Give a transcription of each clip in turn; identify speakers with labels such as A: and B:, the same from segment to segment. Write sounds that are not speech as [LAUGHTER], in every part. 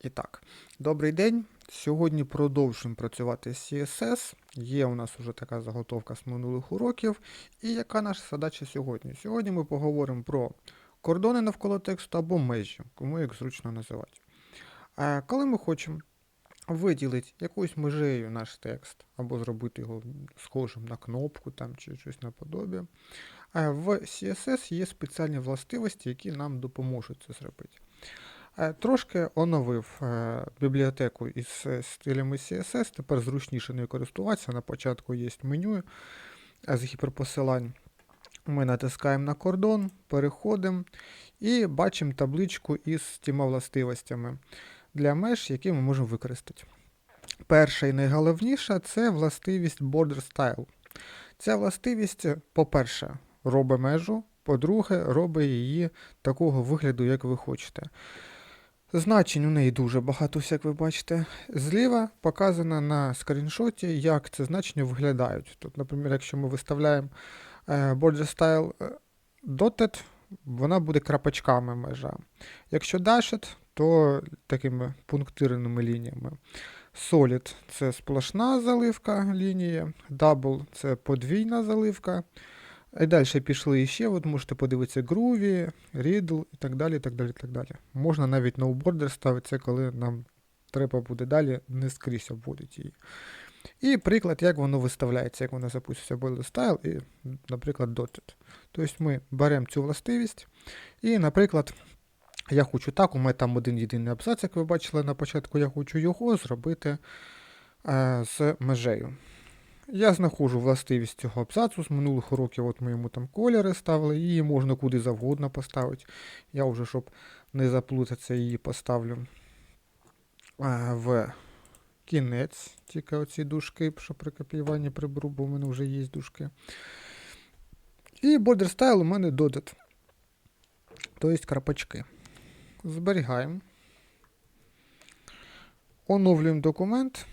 A: І так, добрий день. Сьогодні продовжуємо працювати з CSS. Є у нас вже така заготовка з минулих уроків. І яка наша задача сьогодні? Сьогодні ми поговоримо про кордони навколо тексту або межі, кому як зручно називати. А коли ми хочемо виділити якоюсь межею наш текст, або зробити його схожим на кнопку там, чи щось наподобі, в CSS є спеціальні властивості, які нам допоможуть це зробити. Е, Трошки оновив е, бібліотеку із е, стилями CSS, тепер зручніше нею користуватися. На початку є меню з гіперпосилань. Ми натискаємо на кордон, переходимо і бачимо табличку із тіма властивостями для меж, які ми можемо використати. Перша і найголовніша це властивість Border Style. Ця властивість, по-перше, робить межу, по-друге, робить її такого вигляду, як ви хочете. Значень у неї дуже багато, як ви бачите. Зліва показано на скріншоті, як це значення виглядають. Тут, наприклад, якщо ми виставляємо е, border style е, dotted, вона буде крапочками межа. Якщо dashed, то такими пунктирними лініями. Solid це сплошна заливка лінії, double це подвійна заливка. І далі пішли іще, от можете подивитися Groovy, Riddle і так далі. так далі, так далі. Можна навіть border ставити це, коли нам треба буде далі не скрізь обводити її. І приклад, як воно виставляється, як воно запуститься border style і, наприклад, dotted. Тобто ми беремо цю властивість і, наприклад, я хочу так, у мене там один єдиний абзац, як ви бачили на початку, я хочу його зробити е, з межею. Я знаходжу властивість цього абзацу з минулих уроків, от ми йому там кольори ставили, її можна куди завгодно поставити. Я вже, щоб не заплутатися, її поставлю а, в кінець, тільки оці дужки, що при копіюванні приберу, бо в мене вже є дужки. І border style у мене dotted. Тобто крапочки. Зберігаємо. Оновлюємо документ.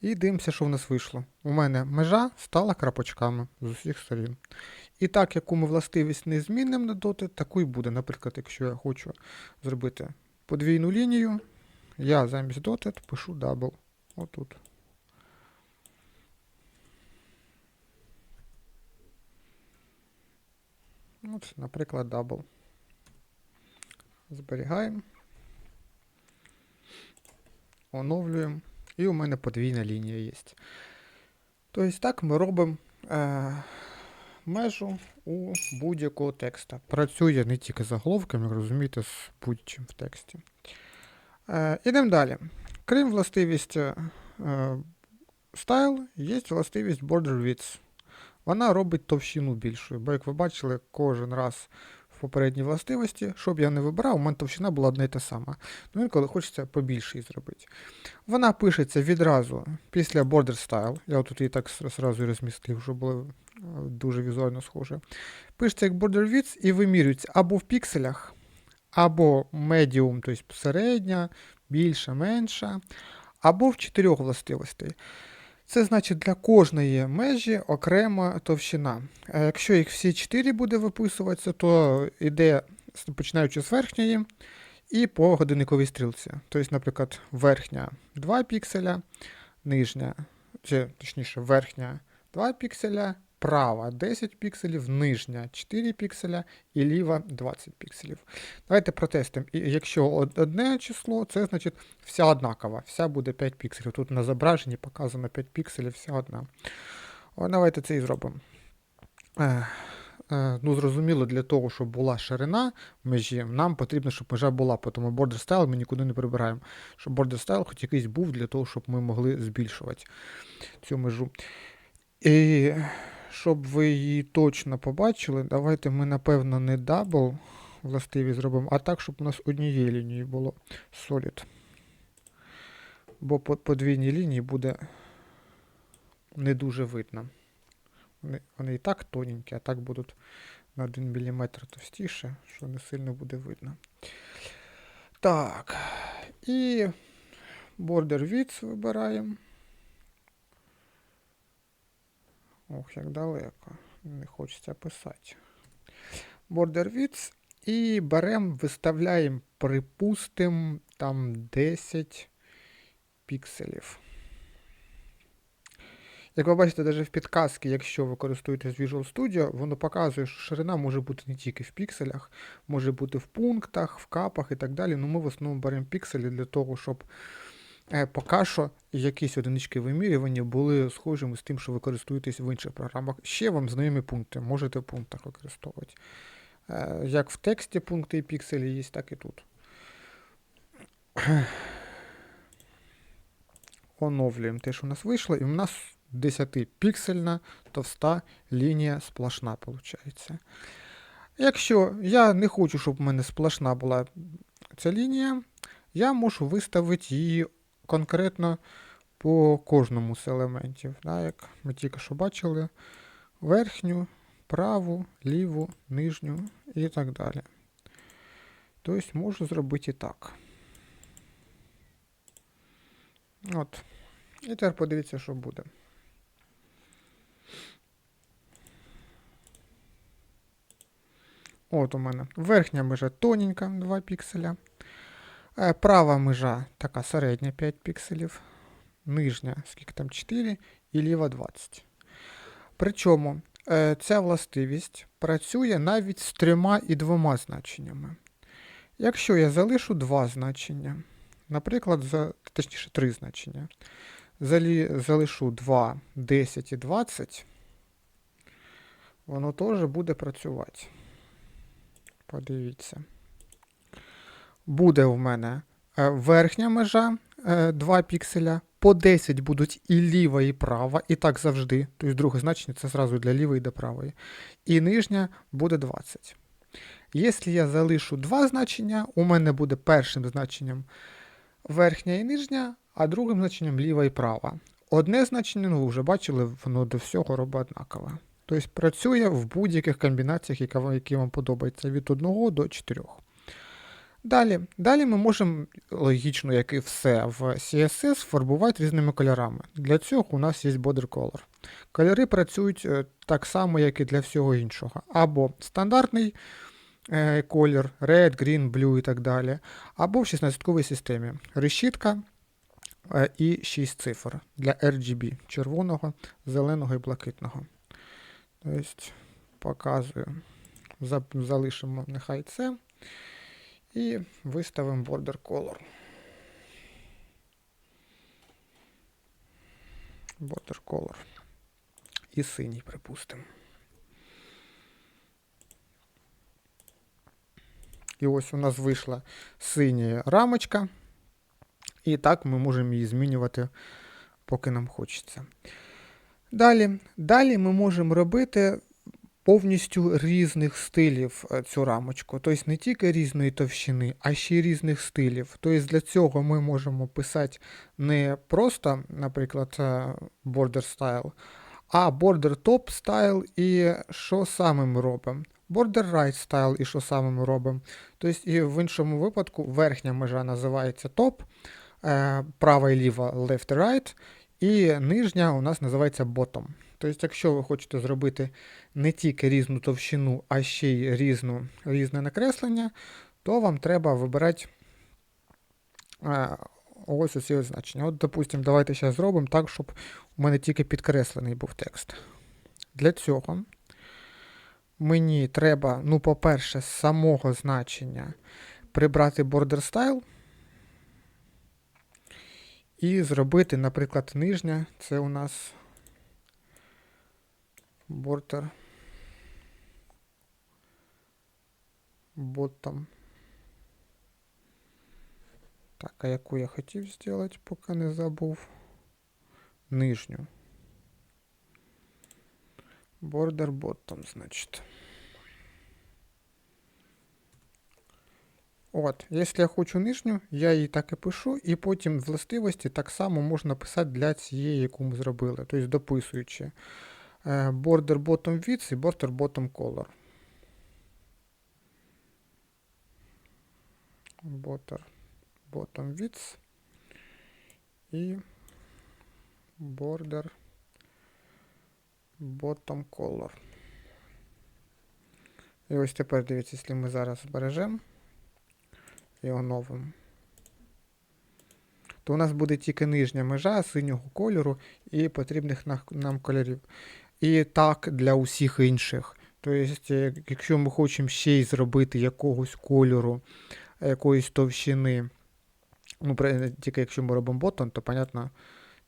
A: І дивимося, що в нас вийшло. У мене межа стала крапочками з усіх сторін. І так, яку ми властивість не змінимо на доти, таку і буде. Наприклад, якщо я хочу зробити подвійну лінію, я замість dotted пишу double. Отут. От, наприклад, double. Зберігаємо. Оновлюємо. І у мене подвійна лінія є. Тобто так ми робимо е, межу у будь-якого текста. Працює не тільки заголовками, розумієте, з будь-чим в тексті. Е, ідемо далі. Крім властивості е, style, є властивість border width. Вона робить товщину більшою, бо, як ви бачили, кожен раз в попередній властивості, щоб я не вибирав, у мене товщина була одна й та сама. Ну, інколи хочеться побільше її зробити. Вона пишеться відразу після border style. Я тут її так зразу розмістив, щоб було е, дуже візуально схоже. Пишеться як border width і вимірюється або в пікселях, або medium, тобто середня, більша, менша, або в чотирьох властивостей. Це значить для кожної межі окрема товщина. Якщо їх всі 4 буде виписуватися, то йде починаючи з верхньої і по годинниковій стрілці. Тобто, наприклад, верхня 2 пікселя, нижня, чи точніше, верхня 2 пікселя, права 10 пікселів, нижня 4 пікселя і ліва 20 пікселів. Давайте протестимо. І якщо одне число, це значить вся однакова, вся буде 5 пікселів. Тут на зображенні показано 5 пікселів, вся одна. О, давайте це і зробимо. Е, ну, Зрозуміло, для того, щоб була ширина межі, нам потрібно, щоб межа була, тому border style ми нікуди не прибираємо. Щоб border style хоч якийсь був для того, щоб ми могли збільшувати цю межу. І щоб ви її точно побачили, давайте ми, напевно, не double властиві зробимо, а так, щоб у нас однієї лінії було solid. Бо по подвійній лінії буде не дуже видно. Вони, вони і так тоненькі, а так будуть на 1 мм товстіше, що не сильно буде видно. Так. І border width вибираємо. Ох, як далеко. Не хочеться писати. border width і беремо, виставляємо, припустимо, там 10 пікселів. Як ви бачите, навіть в підказці, якщо ви користуєтесь Visual Studio, воно показує, що ширина може бути не тільки в пікселях, може бути в пунктах, в капах і так далі. Ну ми в основному беремо пікселі для того, щоб поки що якісь одинички вимірювання були схожими з тим, що ви користуєтесь в інших програмах. Ще вам знайомі пункти, можете в пунктах використовувати. Е, як в тексті пункти і пікселі є, так і тут. [CLEARS THROAT] Оновлюємо те, що у нас вийшло, і у нас 10-піксельна товста лінія сплошна, виходить. Якщо я не хочу, щоб в мене сплошна була ця лінія, я можу виставити її конкретно по кожному з елементів. Да, Як ми тільки що бачили, верхню, праву, ліву, нижню і так далі. Тобто можу зробити і так. От. І тепер подивіться, що буде. От у мене верхня межа тоненька 2 пікселя. Е, права межа така середня 5 пікселів. Нижня, скільки там 4 і ліва 20. Причому е, ця властивість працює навіть з трьома і двома значеннями. Якщо я залишу два значення, наприклад, за, точніше три значення, залишу 2, 10 і 20, воно теж буде працювати. Подивіться. Буде в мене е, верхня межа 2 е, пікселя. По 10 будуть і ліва, і права, і так завжди. Тобто друге значення це зразу для лівої і до правої. І нижня буде 20. Якщо я залишу два значення, у мене буде першим значенням верхня і нижня, а другим значенням ліва і права. Одне значення, ну ви вже бачили, воно до всього робить однакове. Тобто працює в будь-яких комбінаціях, які вам подобаються, від 1 до 4. Далі Далі ми можемо, логічно, як і все в CSS, фарбувати різними кольорами. Для цього у нас є border color. Кольори працюють е, так само, як і для всього іншого. Або стандартний е, колір, red, green, blue і так далі, або в 16-ковій системі решітка е, і 6 цифр для RGB червоного, зеленого і блакитного. Тобто, показую, залишимо нехай це. І виставимо border color. Border color. І синій, припустимо. І ось у нас вийшла синя рамочка. І так ми можемо її змінювати, поки нам хочеться. Далі далі ми можемо робити повністю різних стилів е, цю рамочку. Тобто не тільки різної товщини, а ще й різних стилів. Тобто для цього ми можемо писати не просто, наприклад, е, border style, а border top style і що саме ми робимо. Border right style і що саме ми робимо. Тобто і в іншому випадку верхня межа називається top, е, права і ліва left і right, і нижня у нас називається bottom. Тобто, якщо ви хочете зробити не тільки різну товщину, а ще й різну, різне накреслення, то вам треба вибирати ось усі значення. От, допустимо, давайте зараз зробимо так, щоб у мене тільки підкреслений був текст. Для цього мені треба, ну, по-перше, з самого значення прибрати border style. І зробити, наприклад, нижня, це у нас бордер ботом. Так, а яку я хотів зробити, поки не забув. Нижню. Border bottom, значить. От, Якщо я хочу нижню, я її так і пишу, і потім властивості так само можна писати для цієї, яку ми зробили. Тобто дописуючи е, border bottom width і border bottom color. Border bottom width і border bottom color. І ось тепер дивіться, якщо ми зараз збережемо і оновимо, то у нас буде тільки нижня межа синього кольору і потрібних нам кольорів. І так для усіх інших. Тобто, е, якщо ми хочемо ще й зробити якогось кольору, е, якоїсь товщини, ну, тільки якщо ми робимо ботон, то, понятно,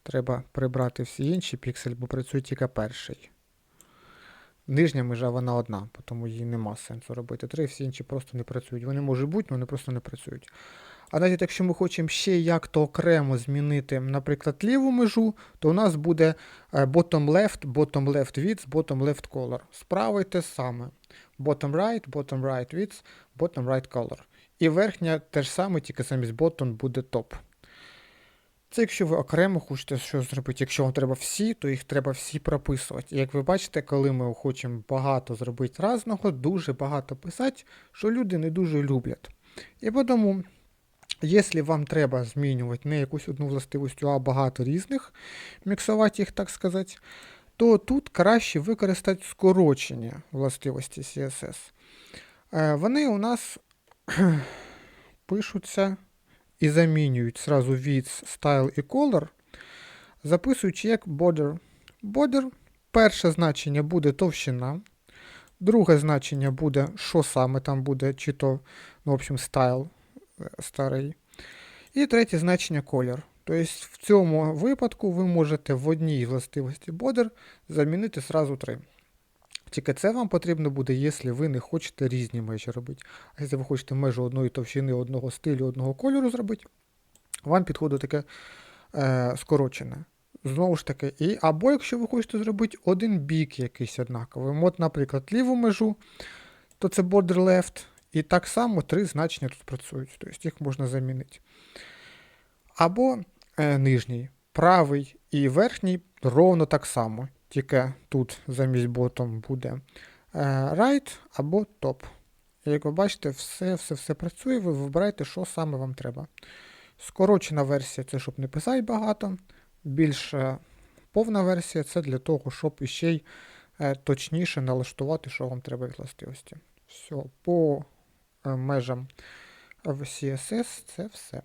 A: треба прибрати всі інші пікселі, бо працює тільки перший. Нижня межа вона одна, тому їй нема сенсу робити три, всі інші просто не працюють. Вони можуть бути, але вони просто не працюють. А навіть якщо ми хочемо ще як-то окремо змінити, наприклад, ліву межу, то у нас буде е, bottom left, bottom left width, bottom left color. Справа й те саме. Bottom right, bottom right width, bottom right color. І верхня теж саме, тільки замість bottom буде top. Це якщо ви окремо хочете щось зробити. Якщо вам треба всі, то їх треба всі прописувати. І як ви бачите, коли ми хочемо багато зробити разного, дуже багато писати, що люди не дуже люблять. І тому, якщо вам треба змінювати не якусь одну властивість, а багато різних, міксувати їх, так сказати, то тут краще використати скорочення властивості CSS. Е, Вони у нас [CLEARS THROAT] пишуться і замінюють зразу width, style і color, записуючи як border. Border перше значення буде товщина, друге значення буде, що саме там буде, чи то, ну, в общем, style е, старий. І третє значення колір. Тобто в цьому випадку ви можете в одній властивості border замінити зразу три. Тільки це вам потрібно буде, якщо ви не хочете різні межі робити. А якщо ви хочете межу одної товщини, одного стилю, одного кольору зробити, вам підходить таке е, скорочене. Знову ж таки, і, або якщо ви хочете зробити один бік якийсь однаковий, от, наприклад, ліву межу, то це border left, і так само три значення тут працюють, тобто їх можна замінити. Або е, нижній, правий і верхній ровно так само. Тільки тут замість ботом буде е, right або top. Як ви бачите, все, все, все працює, ви вибираєте, що саме вам треба. Скорочена версія це щоб не писати багато. Більш повна версія це для того, щоб іще й е, точніше налаштувати, що вам треба від властивості. Все, по е, межам в CSS це все.